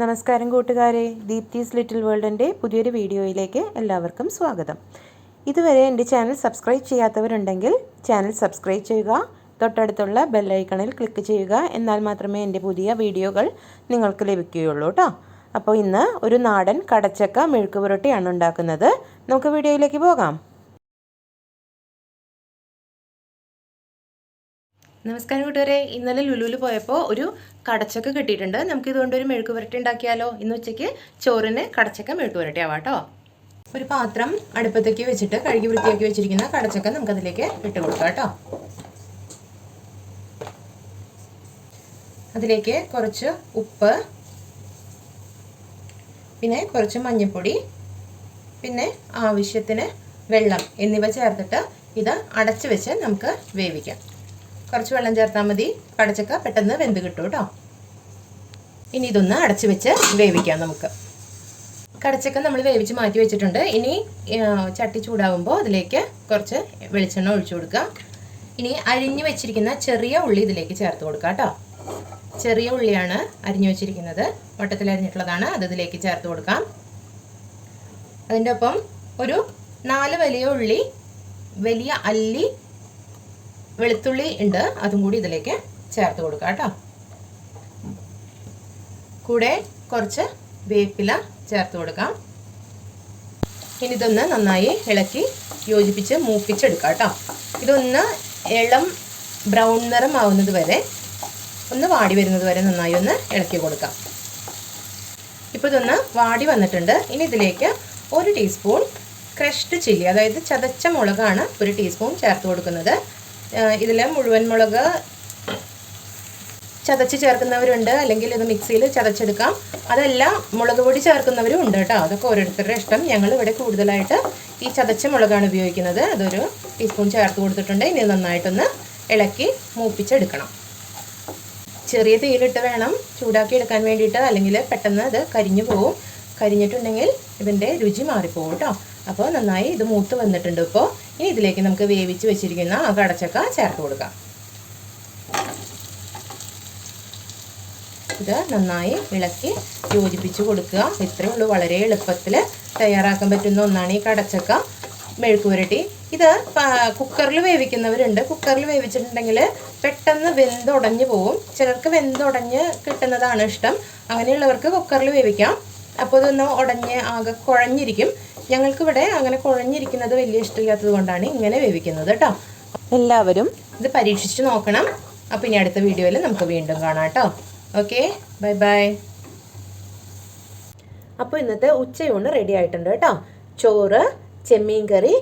നമസ്കാരം കൂട്ടുകാരെ. ദീപ്തിസ് ലിറ്റിൽ വേൾഡിന്റെ പുതിയൊരു വീഡിയോയിലേക്ക് എല്ലാവർക്കും സ്വാഗതം. ഇതുവരെ എന്റെ ചാനൽ സബ്സ്ക്രൈബ് ചെയ്യാത്തവരുണ്ടെങ്കിൽ ചാനൽ സബ്സ്ക്രൈബ് ചെയ്യുക തൊട്ടടുത്തുള്ള ബെല്ലൈക്കണിൽ ക്ലിക്ക് ചെയ്യുക എന്നാൽ മാത്രമേ എന്റെ പുതിയ വീഡിയോകൾ നിങ്ങൾക്ക് ലഭിക്കുകയുള്ളൂ കേട്ടോ അപ്പോൾ ഇന്ന് ഒരു നാടൻ കടച്ചക്ക മെഴുക്ക് പുരട്ടിയാണ് ഉണ്ടാക്കുന്നത്. നമുക്ക് വീഡിയോയിലേക്ക് പോകാം. നമസ്കാരം കൂട്ടുകാരെ. ഇന്നലെ ലുലുവിൽ പോയപ്പോൾ ഒരു കടച്ചക്ക കിട്ടിയിട്ടുണ്ട്. നമുക്ക് ഇതുകൊണ്ട് ഒരു മെഴുക്ക് പുരട്ടി ഉണ്ടാക്കിയാലോ? ഇന്ന് ഉച്ചയ്ക്ക് ചോറിന് കടച്ചക്ക മെഴുക്ക് പുരട്ടി ആവാം കേട്ടോ ഒരു പാത്രം അടുപ്പത്തേക്ക് വെച്ചിട്ട് കഴുകി വൃത്തിയാക്കി വെച്ചിരിക്കുന്ന കടച്ചക്ക നമുക്കതിലേക്ക് ഇട്ട് കൊടുക്കാം കേട്ടോ. അതിലേക്ക് കുറച്ച് ഉപ്പ് പിന്നെ കുറച്ച് മഞ്ഞൾപ്പൊടി പിന്നെ ആവശ്യത്തിന് വെള്ളം എന്നിവ ചേർത്തിട്ട് ഇത് അടച്ചു വെച്ച് നമുക്ക് വേവിക്കാം. കുറച്ച് വെള്ളം ചേർത്താൽ മതി. കടച്ചക്ക പെട്ടെന്ന് വെന്ത് കിട്ടും കേട്ടോ. ഇനി ഇതൊന്ന് അടച്ചു വെച്ച് വേവിക്കാം നമുക്ക്. കടച്ചക്ക നമ്മൾ വേവിച്ച് മാറ്റി വെച്ചിട്ടുണ്ട്. ഇനി ചട്ടി ചൂടാകുമ്പോൾ അതിലേക്ക് കുറച്ച് വെളിച്ചെണ്ണ ഒഴിച്ചു കൊടുക്കാം ഇനി അരിഞ്ഞു വെച്ചിരിക്കുന്ന ചെറിയ ഉള്ളി ഇതിലേക്ക് ചേർത്ത് കൊടുക്കാം കേട്ടോ. ചെറിയ ഉള്ളിയാണ് അരിഞ്ഞു വെച്ചിരിക്കുന്നത്. വട്ടത്തിൽ അരിഞ്ഞിട്ടുള്ളതാണ്. അത് ഇതിലേക്ക് ചേർത്ത് കൊടുക്കാം. അതിന്റെ ഒപ്പം ഒരു നാല് വലിയ ഉള്ളി വലിയ അല്ലി വെളുത്തുള്ളി ഉണ്ട്. അതും കൂടി ഇതിലേക്ക് ചേർത്ത് കൊടുക്കുക കേട്ടോ. കൂടെ കുറച്ച് വേപ്പില ചേർത്ത് കൊടുക്കാം. ഇനി ഇതൊന്ന് നന്നായി ഇളക്കി യോജിപ്പിച്ച് മൂപ്പിച്ചെടുക്കാം കേട്ടോ. ഇതൊന്ന് ഇളം ബ്രൗൺ നിറം ആവുന്നത് വരെ ഒന്ന് വാടി വരുന്നത് വരെ നന്നായി ഒന്ന് ഇളക്കി കൊടുക്കാം. ഇപ്പോൾ ഇതൊന്ന് വാടി വന്നിട്ടുണ്ട്. ഇനി ഇതിലേക്ക് ഒരു ടീസ്പൂൺ ക്രഷ്ഡ് ചില്ലി അതായത് ചതച്ച മുളകാണ് ഒരു ടീസ്പൂൺ ചേർത്ത് കൊടുക്കുന്നത്. ഇതിൽ മുഴുവൻ മുളക് ചതച്ച് ചേർക്കുന്നവരുണ്ട്. അല്ലെങ്കിൽ ഇത് മിക്സിയിൽ ചതച്ചെടുക്കാം. അതല്ല മുളക് പൊടി ചേർക്കുന്നവരും ഉണ്ട് കേട്ടോ. അതൊക്കെ ഓരോരുത്തരുടെ ഇഷ്ടം. ഞങ്ങൾ ഇവിടെ കൂടുതലായിട്ട് ഈ ചതച്ച മുളകാണ് ഉപയോഗിക്കുന്നത്. അതൊരു ടീസ്പൂൺ ചേർത്ത് കൊടുത്തിട്ടുണ്ട്. ഇനി നന്നായിട്ടൊന്ന് ഇളക്കി മൂപ്പിച്ചെടുക്കണം. ചെറിയ തീയിലിട്ട് വേണം ചൂടാക്കി എടുക്കാൻ വേണ്ടിയിട്ട്. അല്ലെങ്കിൽ പെട്ടെന്ന് അത് കരിഞ്ഞു പോകും കരിഞ്ഞിട്ടുണ്ടെങ്കിൽ ഇതിന്റെ രുചി മാറിപ്പോകും കേട്ടോ. അപ്പോൾ നന്നായി ഇത് മൂത്ത് വന്നിട്ടുണ്ട് ഇപ്പോൾ. ഇനി ഇതിലേക്ക് നമുക്ക് വേവിച്ച് വെച്ചിരിക്കുന്ന ആ കടച്ചക്ക ചേർത്ത് കൊടുക്കാം. ഇത് നന്നായി ഇളക്കി യോജിപ്പിച്ച് കൊടുക്കുക. ഇത്രയേ ഉള്ളൂ. വളരെ എളുപ്പത്തിൽ തയ്യാറാക്കാൻ പറ്റുന്ന ഒന്നാണ് ഈ കടച്ചക്ക. മെഴുക്ക് പുരട്ടി ഇത് കുക്കറിൽ വേവിക്കുന്നവരുണ്ട്. കുക്കറിൽ വേവിച്ചിട്ടുണ്ടെങ്കിൽ പെട്ടെന്ന് വെന്തുടഞ്ഞ് പോവും. ചിലർക്ക് വെന്തുടഞ്ഞ് കിട്ടുന്നതാണ് ഇഷ്ടം. അങ്ങനെയുള്ളവർക്ക് കുക്കറിൽ വേവിക്കാം. അപ്പോൾ ഇതൊന്ന് ഉടഞ്ഞ് ആകെ കുഴഞ്ഞിരിക്കും. ഞങ്ങൾക്കിവിടെ അങ്ങനെ കുഴഞ്ഞിരിക്കുന്നത് വലിയ ഇഷ്ടമില്ലാത്തത് കൊണ്ടാണ് ഇങ്ങനെ വേവിക്കുന്നത് കേട്ടോ. എല്ലാവരും ഇത് പരീക്ഷിച്ച് നോക്കണം. അപ്പോൾ ഇനി അടുത്ത വീഡിയോയിൽ നമുക്ക് വീണ്ടും കാണാം കേട്ടോ. Okay bye bye. അപ്പോൾ ഇന്നത്തെ ഉച്ചയൂണ് റെഡി ആയിട്ടുണ്ട് കേട്ടോ. ചോറ് ചെമ്മീൻ കറി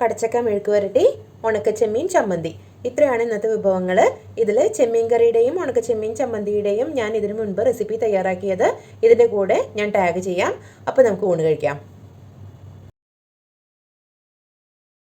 കടച്ചക്ക മെഴുക്ക് വരട്ടി ഉണക്ക ചെമ്മീൻ ചമ്മന്തി. ഇത്രയാണ് ഇന്നത്തെ വിഭവങ്ങൾ ഇതിൽ ചെമ്മീൻ കറിയുടെയും ഉണക്ക ചെമ്മീൻ ചമ്മന്തിയുടെയും ഞാൻ ഇതിനു മുൻപ് റെസിപ്പി തയ്യാറാക്കിയത്. ഇതിന്റെ കൂടെ ഞാൻ ടാഗ് ചെയ്യാം. അപ്പോൾ നമുക്ക് ഊണ് കഴിക്കാം.